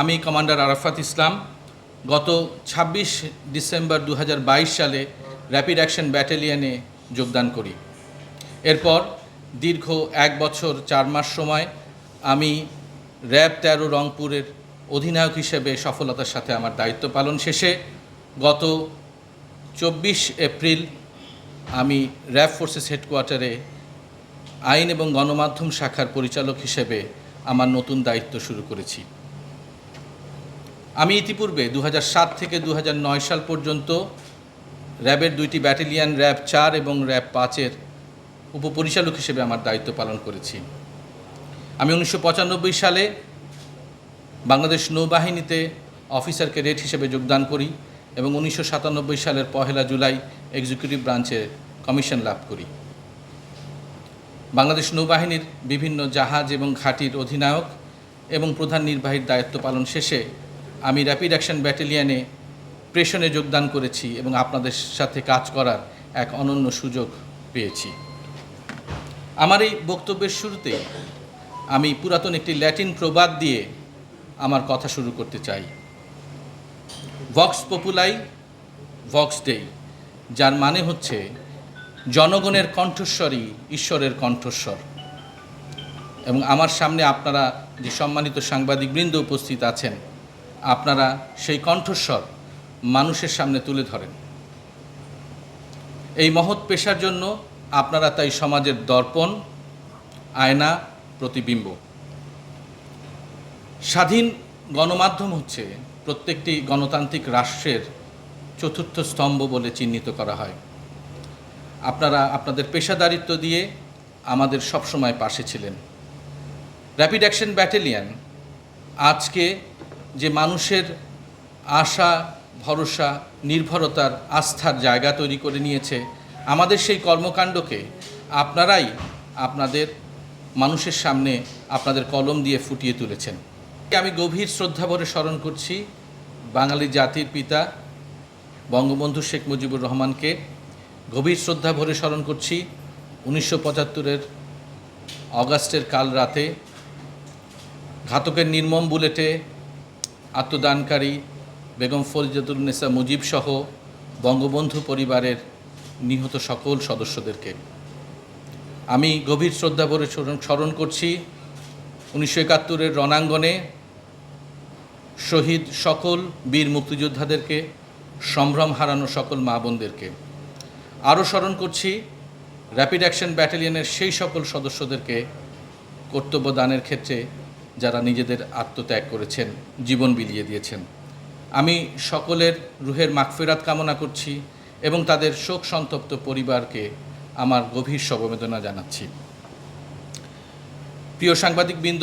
আমি কমান্ডার আরাফাত ইসলাম, গত ২৬ ডিসেম্বর দু হাজার বাইশ সালে র্যাপিড অ্যাকশন ব্যাটালিয়নে যোগদান করি। এরপর দীর্ঘ এক বছর চার মাস সময় আমি র্যাব তেরো রংপুরের অধিনায়ক হিসেবে সফলতার সাথে আমার দায়িত্ব পালন শেষে গত চব্বিশ এপ্রিল আমি র্যাব ফোর্সেস হেডকোয়ার্টারে আইন এবং গণমাধ্যম শাখার পরিচালক হিসেবে আমার নতুন দায়িত্ব শুরু করেছি। আমি ইতিপূর্বে দু থেকে দু হাজার নয় সাল পর্যন্ত র্যাবের দুইটি ব্যাটালিয়ন র্যাব চার এবং র্যাব পাঁচের উপপরিচালক হিসেবে আমার দায়িত্ব পালন করেছি। আমি উনিশশো পঁচানব্বই সালে বাংলাদেশ নৌবাহিনীতে অফিসার ক্যাডেট হিসেবে যোগদান করি এবং উনিশশো সাতানব্বই সালের পহেলা জুলাই এক্সিকিউটিভ ব্রাঞ্চে কমিশন লাভ করি। বাংলাদেশ নৌবাহিনীর বিভিন্ন জাহাজ এবং ঘাঁটির অধিনায়ক এবং প্রধান নির্বাহীর দায়িত্ব পালন শেষে আমি র্যাপিড অ্যাকশন ব্যাটালিয়নে প্রেশনে যোগদান করেছি এবং আপনাদের সাথে কাজ করার এক অনন্য সুযোগ পেয়েছি। আমার এই বক্তব্যের শুরুতে আমি পুরাতন একটি ল্যাটিন প্রবাদ দিয়ে আমার কথা শুরু করতে চাই। ভক্স পপুলাই ভক্স ডে যার মানে হচ্ছে জনগণের কণ্ঠস্বরই ঈশ্বরের কণ্ঠস্বর। এবং আমার সামনে আপনারা যে সম্মানিত সাংবাদিকবৃন্দ উপস্থিত আছেন আপনারা সেই কণ্ঠস্বর মানুষের সামনে তুলে ধরেন। এই মহৎ পেশার জন্য আপনারা তাই সমাজের দর্পণ, আয়না, প্রতিবিম্ব। স্বাধীন গণমাধ্যম হচ্ছে প্রত্যেকটি গণতান্ত্রিক রাষ্ট্রের চতুর্থ স্তম্ভ বলে চিহ্নিত করা হয়। আপনারা আপনাদের পেশাদারিত্ব দিয়ে আমাদের সবসময় পাশে ছিলেন। র্যাপিড অ্যাকশন ব্যাটালিয়ন আজকে যে মানুষের আশা, ভরসা, নির্ভরতার আস্থার জায়গা তৈরি করে নিয়েছে, আমাদের সেই কর্মকাণ্ডকে আপনারাই আপনাদের মানুষের সামনে আপনাদের কলম দিয়ে ফুটিয়ে তুলেছেন। আমি গভীর শ্রদ্ধাভরে স্মরণ করছি বাঙালি জাতির পিতা বঙ্গবন্ধু শেখ মুজিবুর রহমানকে। গভীর শ্রদ্ধা ভরে স্মরণ করছি উনিশশো পঁচাত্তরের অগাস্টের কাল রাতে ঘাতকের নির্মম বুলেটে আত্মদানকারী বেগম ফরিজাতুন্নেসা মুজিব সহ বঙ্গবন্ধু পরিবারের নিহত সকল সদস্যদেরকে। আমি গভীর শ্রদ্ধা ভরে স্মরণ করছি উনিশশো একাত্তরের রণাঙ্গনে শহীদ সকল বীর মুক্তিযোদ্ধাদেরকে, সম্ভ্রম হারানো সকল মা বোনদেরকে। আরও স্মরণ করছি র্যাপিড অ্যাকশন ব্যাটালিয়নের সেই সকল সদস্যদেরকে কর্তব্য দানের ক্ষেত্রে যারা নিজেদের আত্মত্যাগ করেছেন, জীবন বিলিয়ে দিয়েছেন। আমি সকলের রুহের মাগফেরাত কামনা করছি এবং তাদের শোক সন্তপ্ত পরিবারকে আমার গভীর সমবেদনা জানাচ্ছি। প্রিয় সাংবাদিকবৃন্দ